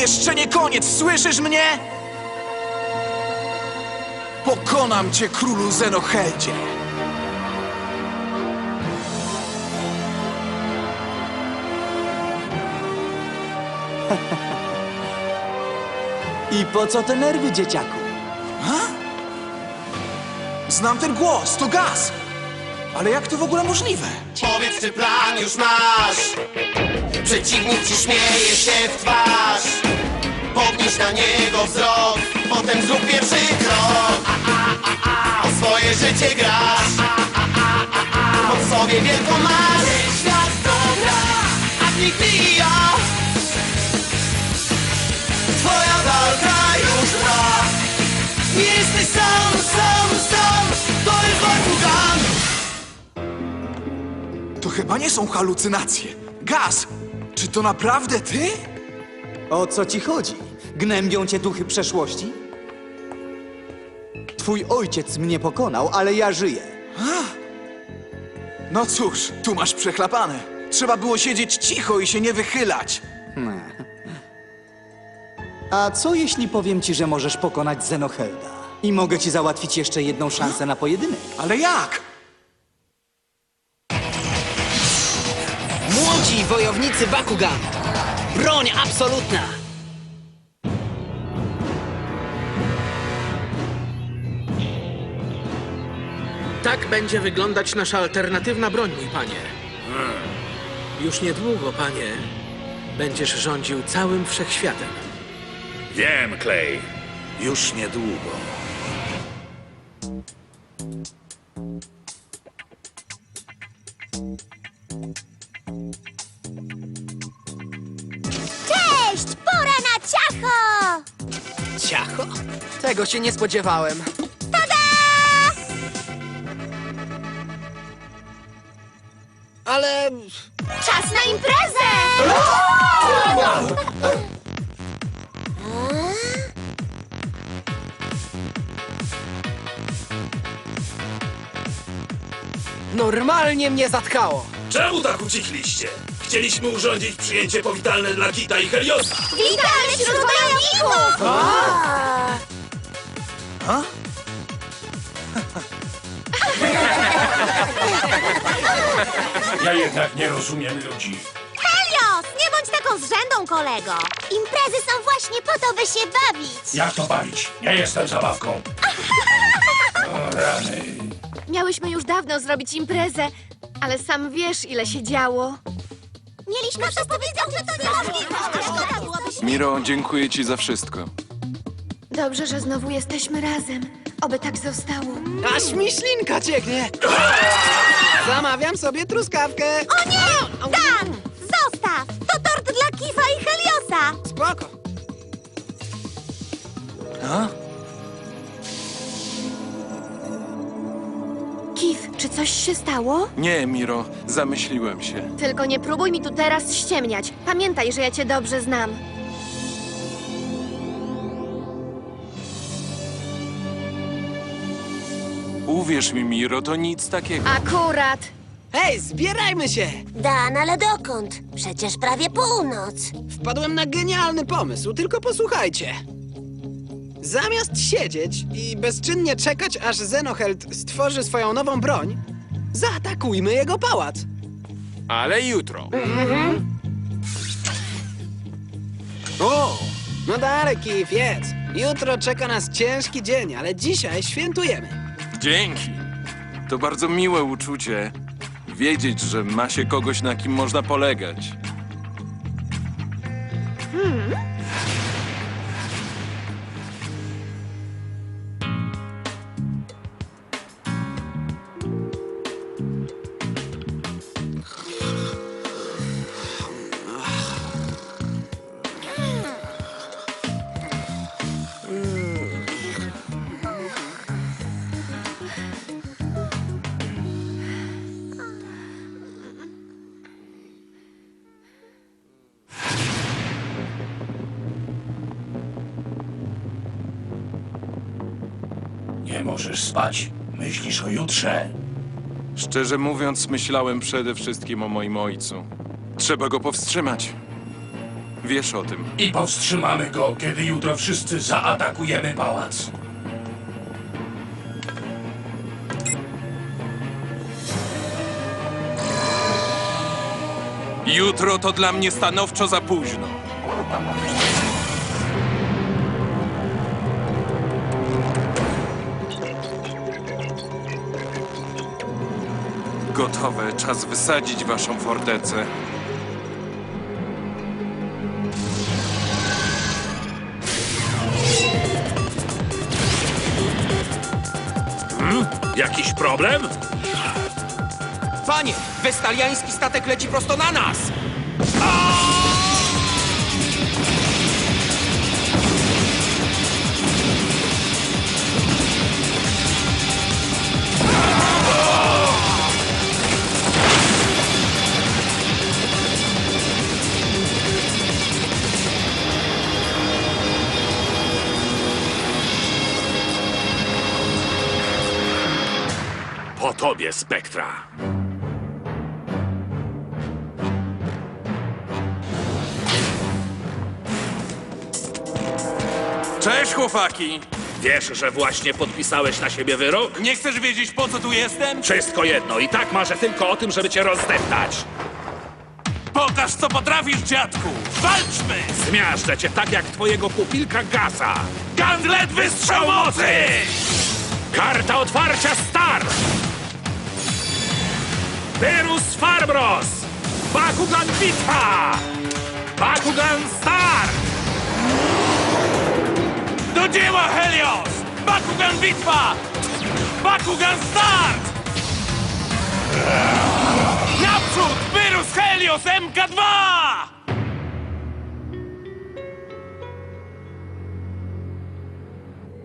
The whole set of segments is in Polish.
jeszcze nie koniec, słyszysz mnie? Pokonam cię, królu Zenoheldzie. I po co te nerwy, dzieciaku? Znam ten głos, to gaz. Ale jak to w ogóle możliwe? Powiedz, czy plan już masz? Przeciwnik ci śmieje się w twarz. Podnieś na niego wzrok Potem zrób pierwszy krok. O swoje życie grasz. Pod sobie wielką masz. Świat to gra, a w nich mija Twoja walka już trwa. Nie jesteś sam, sam, sam. To jest To chyba nie są halucynacje. Gaz, czy to naprawdę ty? O co ci chodzi? Gnębią cię duchy przeszłości? Twój ojciec mnie pokonał, ale ja żyję. No cóż, tu masz przechlapane. Trzeba było siedzieć cicho i się nie wychylać. A co jeśli powiem ci, że możesz pokonać Zenohelda? I mogę ci załatwić jeszcze jedną szansę na pojedynek? Ale jak? Wojownicy Bakugan! Broń absolutna! Tak będzie wyglądać nasza alternatywna broń, mój panie. Już niedługo, panie, będziesz rządził całym wszechświatem. Wiem, Clay. Już niedługo. Cześć! Pora na ciacho! Ciacho? Tego się nie spodziewałem. Tada! Ale... Czas na imprezę! Normalnie mnie zatkało. Czemu tak ucichliście? Chcieliśmy urządzić przyjęcie powitalne dla Kita i Heliosa. Witamy wśród wojowników! Ja jednak nie rozumiem ludzi. Helios! Nie bądź taką zrzędą, kolego! Imprezy są właśnie po to, by się bawić! Jak to bawić? Nie jestem zabawką. O, rany. Miałyśmy już dawno zrobić imprezę, ale sam wiesz, ile się działo. Mieliśmy to powiedział, że to niemożliwe! A szkoda byłoby się... Miro, dziękuję ci za wszystko. Dobrze, że znowu jesteśmy razem. Oby tak zostało. Aż mi ślinka cieknie. Zamawiam sobie truskawkę. O nie! Dan! Się stało? Nie, Miro, zamyśliłem się. Tylko nie próbuj mi tu teraz ściemniać. Pamiętaj, że ja cię dobrze znam. Uwierz mi, Miro, to nic takiego. Akurat. Hej, zbierajmy się. Dan, ale dokąd? Przecież prawie północ. Wpadłem na genialny pomysł, tylko posłuchajcie. Zamiast siedzieć i bezczynnie czekać, aż Zenoheld stworzy swoją nową broń, zaatakujmy jego pałac. Ale jutro. O! No dalej, Kif, jedz. Jutro czeka nas ciężki dzień, ale dzisiaj świętujemy. Dzięki. To bardzo miłe uczucie. Wiedzieć, że ma się kogoś, na kim można polegać. Nie możesz spać. Myślisz o jutrze. Szczerze mówiąc, myślałem przede wszystkim o moim ojcu. Trzeba go powstrzymać. Wiesz o tym. I powstrzymamy go, kiedy jutro wszyscy zaatakujemy pałac. Jutro to dla mnie stanowczo za późno. Gotowe, czas wysadzić waszą fortecę. Jakiś problem? Panie, westaliański statek leci prosto na nas! Po tobie, Spektra. Cześć, chłopaki! Wiesz, że właśnie podpisałeś na siebie wyrok? Nie chcesz wiedzieć, po co tu jestem? Wszystko jedno i tak marzę tylko o tym, żeby cię rozdeptać. Pokaż, co potrafisz, dziadku! Walczmy! Zmiażdżę cię tak jak twojego pupilka Gaza. Gandlet wystrzał mocy! Karta otwarcia start! Pyrus Farbros! Bakugan bitwa! Bakugan start! Do dzieła, Helios! Bakugan bitwa! Bakugan start! Naprzód! Pyrus Helios MK2!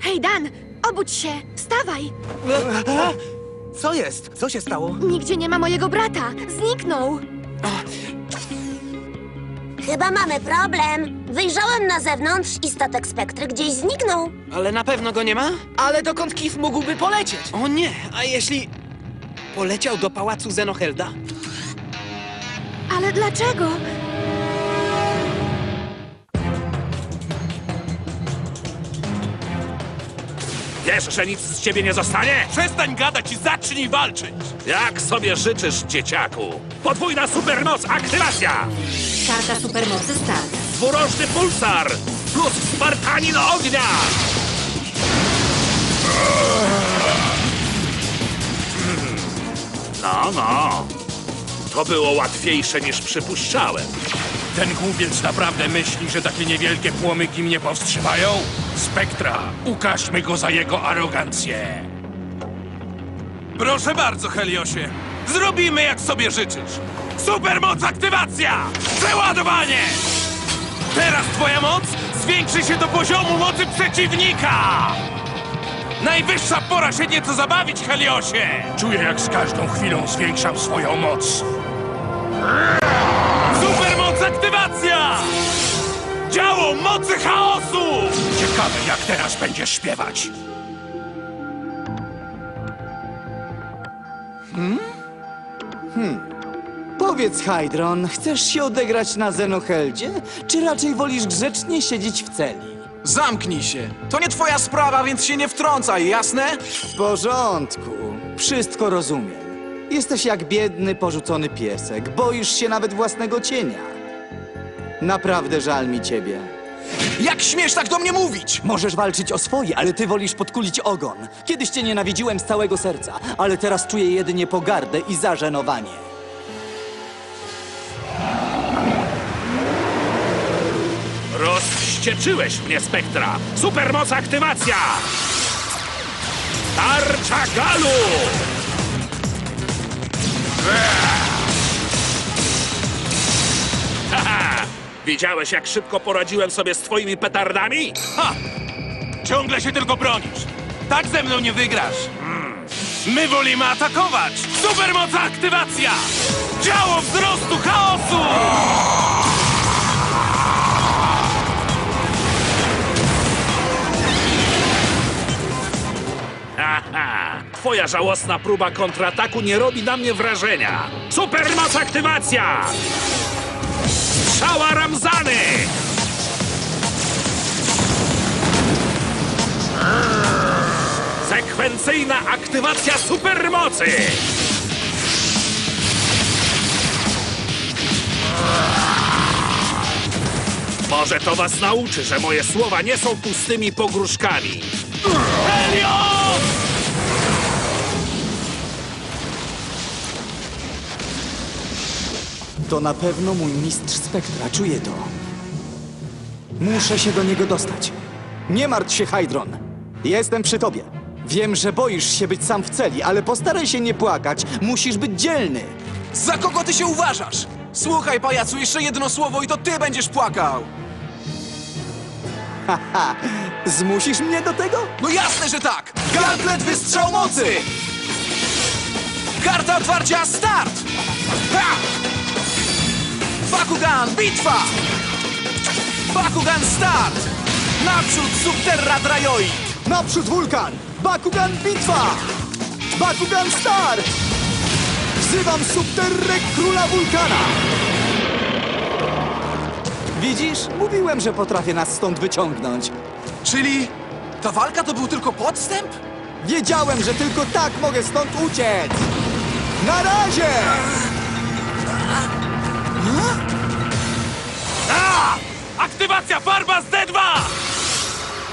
Hej, Dan, obudź się, wstawaj. Co jest? Co się stało? Nigdzie nie ma mojego brata. Zniknął. Chyba mamy problem. Wyjrzałem na zewnątrz i statek Spektry gdzieś zniknął. Ale na pewno go nie ma? Ale dokąd Kif mógłby polecieć? O nie, a jeśli... Poleciał do pałacu Zenohelda? Ale dlaczego? Wiesz, że nic z ciebie nie zostanie? Przestań gadać i zacznij walczyć! Jak sobie życzysz, dzieciaku? Podwójna supermoc, aktywacja! Karta supermocy start. Dwuroczny pulsar! Plus Spartanin ognia! No, no. To było łatwiejsze niż przypuszczałem. Ten głupiec naprawdę myśli, że takie niewielkie płomyki mnie powstrzymają? Spektra, ukażmy go za jego arogancję. Proszę bardzo, Heliosie. Zrobimy, jak sobie życzysz. Supermoc aktywacja! Przeładowanie! Teraz twoja moc zwiększy się do poziomu mocy przeciwnika! Najwyższa pora się nieco zabawić, Heliosie! Czuję, jak z każdą chwilą zwiększam swoją moc. Supermoc aktywacja! Działo mocy chaosu! Ciekawe, jak teraz będziesz śpiewać. Powiedz, Hydron, chcesz się odegrać na Zenoheldzie, czy raczej wolisz grzecznie siedzieć w celi? Zamknij się. To nie twoja sprawa, więc się nie wtrącaj, jasne? W porządku. Wszystko rozumiem. Jesteś jak biedny, porzucony piesek. Boisz się nawet własnego cienia. Naprawdę żal mi ciebie. Jak śmiesz tak do mnie mówić? Możesz walczyć o swoje, ale ty wolisz podkulić ogon. Kiedyś cię nienawidziłem z całego serca, ale teraz czuję jedynie pogardę i zażenowanie. Rozwścieczyłeś mnie, Spektra! Supermoc aktywacja! Tarcza Galu! Haha! Widziałeś, jak szybko poradziłem sobie z twoimi petardami? Ha! Ciągle się tylko bronisz. Tak ze mną nie wygrasz. Mm. My wolimy atakować! Supermoc aktywacja! Działo wzrostu chaosu! Haha! Twoja żałosna próba kontrataku nie robi na mnie wrażenia! Supermoc aktywacja! Strzała Ramzany! Sekwencyjna aktywacja supermocy! Może to was nauczy, że moje słowa nie są pustymi pogróżkami. Helios! To na pewno mój mistrz spektra, czuję to. Muszę się do niego dostać. Nie martw się, Hydron. Jestem przy tobie. Wiem, że boisz się być sam w celi, ale postaraj się nie płakać. Musisz być dzielny. Za kogo ty się uważasz? Słuchaj, pajacu, jeszcze jedno słowo i to ty będziesz płakał! Haha, zmusisz mnie do tego? No jasne, że tak! Gauntlet wystrzał mocy! Karta otwarcia start! Ha! Bakugan bitwa! Bakugan start! Naprzód Subterra Drajoi! Naprzód wulkan! Bakugan bitwa! Bakugan start! Wzywam subterrę króla wulkana! Widzisz? Mówiłem, że potrafię nas stąd wyciągnąć. Czyli ta walka to był tylko podstęp? Wiedziałem, że tylko tak mogę stąd uciec! Na razie! A! Aktywacja farba z D2!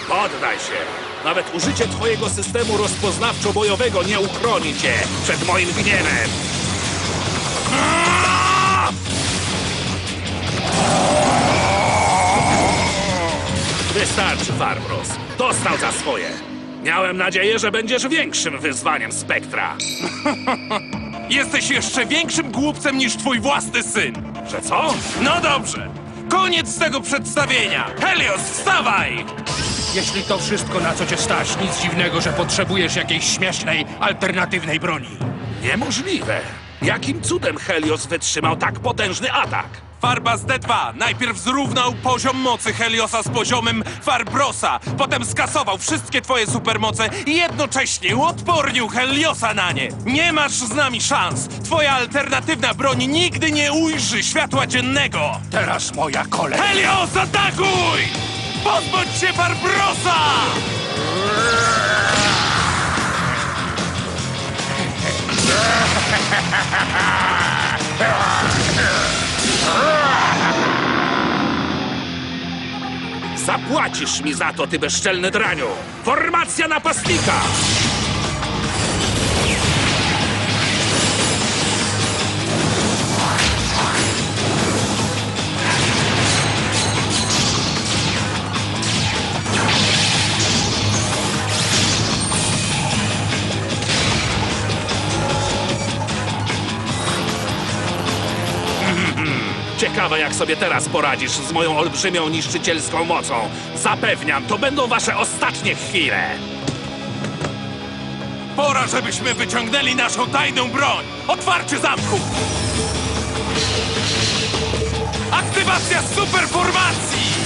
Poddaj się. Nawet użycie twojego systemu rozpoznawczo-bojowego nie uchroni cię przed moim gniewem. A! Wystarczy, Farbros. Dostał za swoje. Miałem nadzieję, że będziesz większym wyzwaniem Spektra. Jesteś jeszcze większym głupcem niż twój własny syn. Że co? No dobrze. Koniec tego przedstawienia. Helios, wstawaj! Jeśli to wszystko, na co cię stać, nic dziwnego, że potrzebujesz jakiejś śmiesznej, alternatywnej broni. Niemożliwe. Jakim cudem Helios wytrzymał tak potężny atak? Farba z D2 najpierw zrównał poziom mocy Heliosa z poziomem Farbrosa, potem skasował wszystkie twoje supermoce i jednocześnie uodpornił Heliosa na nie. Nie masz z nami szans. Twoja alternatywna broń nigdy nie ujrzy światła dziennego. Teraz moja kolej. Helios, atakuj! Pozbądź się Farbrosa! Zapłacisz mi za to, ty bezczelny draniu! Formacja napastnika! Ciekawe, jak sobie teraz poradzisz z moją olbrzymią niszczycielską mocą. Zapewniam, to będą wasze ostatnie chwile. Pora, żebyśmy wyciągnęli naszą tajną broń! Otwarcie zamku! Aktywacja superformacji!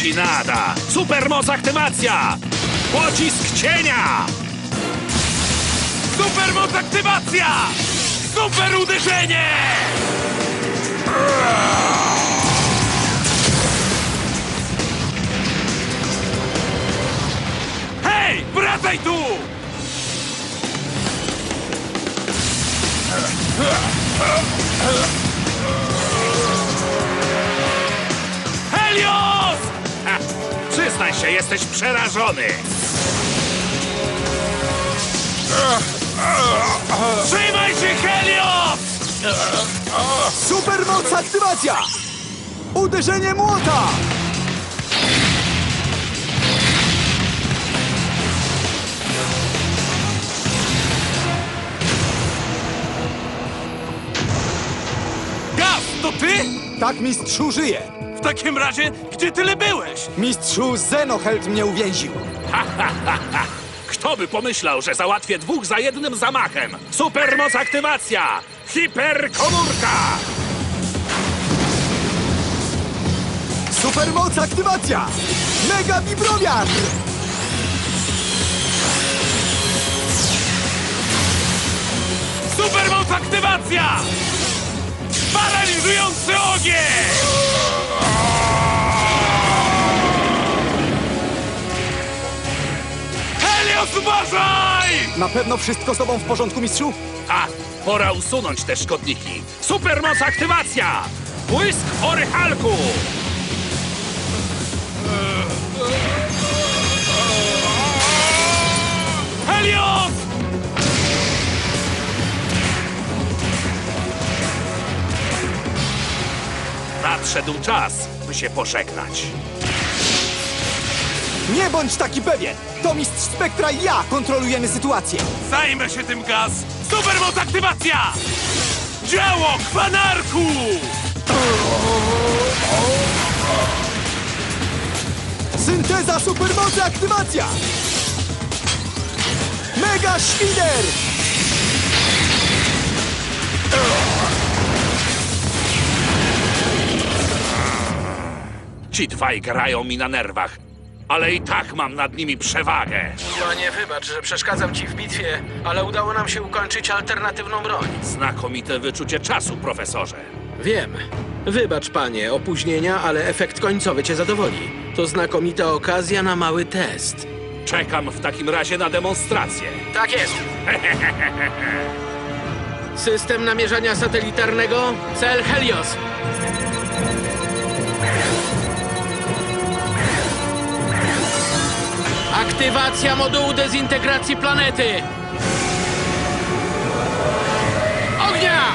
Dzieci nada! Supermoc aktywacja! Pocisk cienia! Supermoc aktywacja! Super uderzenie! Hej, wracaj tu! Helios! Się, jesteś przerażony! Trzymaj się, Helios! Supermoc aktywacja! Uderzenie młota! Gaz, to ty? Tak, mistrzu, żyje! W takim razie, gdzie tyle byłeś? Mistrzu Zenoheld mnie uwięził. Kto by pomyślał, że załatwię dwóch za jednym zamachem? Supermoc aktywacja! Hiperkomórka! Supermoc aktywacja! Mega wibrowiatr! Supermoc aktywacja! Paraliżujący ogień! Na pewno wszystko z tobą w porządku, mistrzu? A, pora usunąć te szkodniki. Supermoc aktywacja! Błysk Orychalku! Helios! Nadszedł czas, by się pożegnać. Nie bądź taki pewien! To mistrz Spektra i ja kontrolujemy sytuację! Zajmę się tym gaz! Supermoc aktywacja! Działo kwanarku! Synteza supermocy aktywacja! Mega świder! Ci dwaj grają mi na nerwach, ale i tak mam nad nimi przewagę. Panie, wybacz, że przeszkadzam ci w bitwie, ale udało nam się ukończyć alternatywną broń. Znakomite wyczucie czasu, profesorze. Wiem. Wybacz, panie, opóźnienia, ale efekt końcowy cię zadowoli. To znakomita okazja na mały test. Czekam w takim razie na demonstrację. Tak jest. System namierzania satelitarnego, cel Helios. Aktywacja modułu dezintegracji planety. Ognia!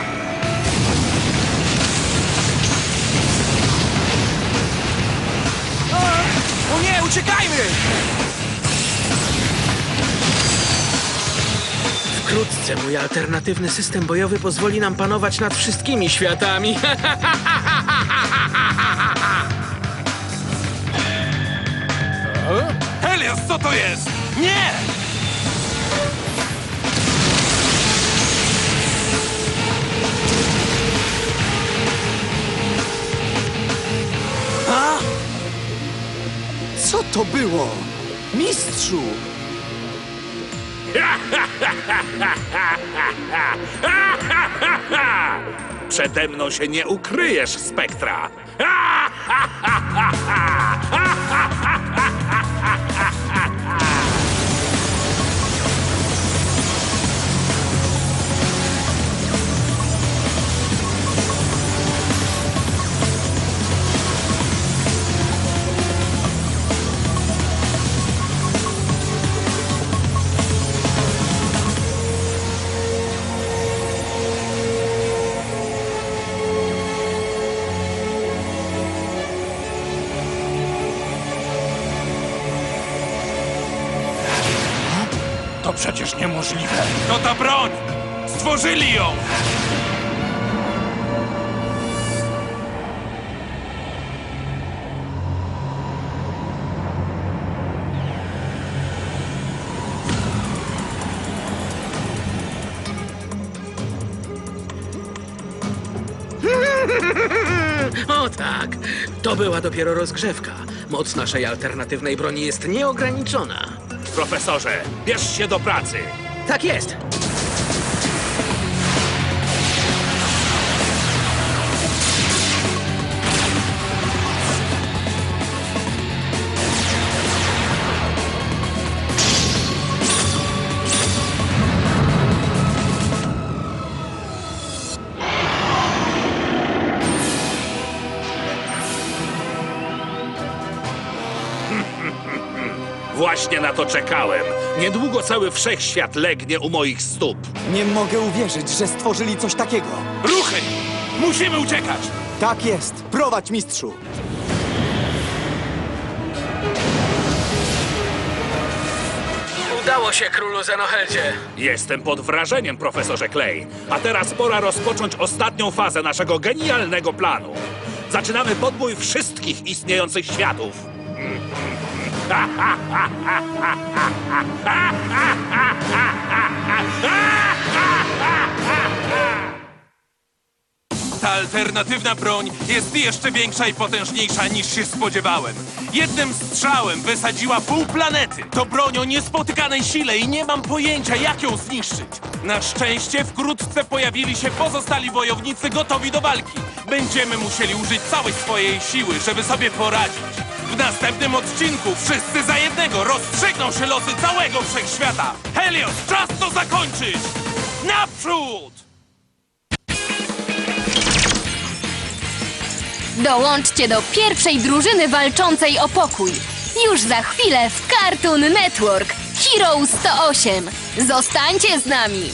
O nie, uciekajmy! Wkrótce mój alternatywny system bojowy pozwoli nam panować nad wszystkimi światami. Helios, co to jest? Nie! Co to było? Mistrzu! Przede mną się nie ukryjesz, Spektra. To przecież niemożliwe. To ta broń! Stworzyli ją! O tak, to była dopiero rozgrzewka. Moc naszej alternatywnej broni jest nieograniczona. Profesorze, bierz się do pracy. Tak jest. Właśnie na to czekałem. Niedługo cały wszechświat legnie u moich stóp. Nie mogę uwierzyć, że stworzyli coś takiego. Ruchy! Musimy uciekać! Tak jest, prowadź mistrzu! Udało się, królu Zenoheldzie. Jestem pod wrażeniem, profesorze Clay. A teraz pora rozpocząć ostatnią fazę naszego genialnego planu. Zaczynamy podbój wszystkich istniejących światów. Ta alternatywna broń jest jeszcze większa i potężniejsza niż się spodziewałem. Jednym strzałem wysadziła pół planety. To broń o niespotykanej sile i nie mam pojęcia, jak ją zniszczyć. Na szczęście wkrótce pojawili się pozostali wojownicy gotowi do walki. Będziemy musieli użyć całej swojej siły, żeby sobie poradzić. W następnym odcinku wszyscy za jednego rozstrzygną się losy całego wszechświata. Helios, czas to zakończyć! Naprzód! Dołączcie do pierwszej drużyny walczącej o pokój. Już za chwilę w Cartoon Network Hero 108. Zostańcie z nami!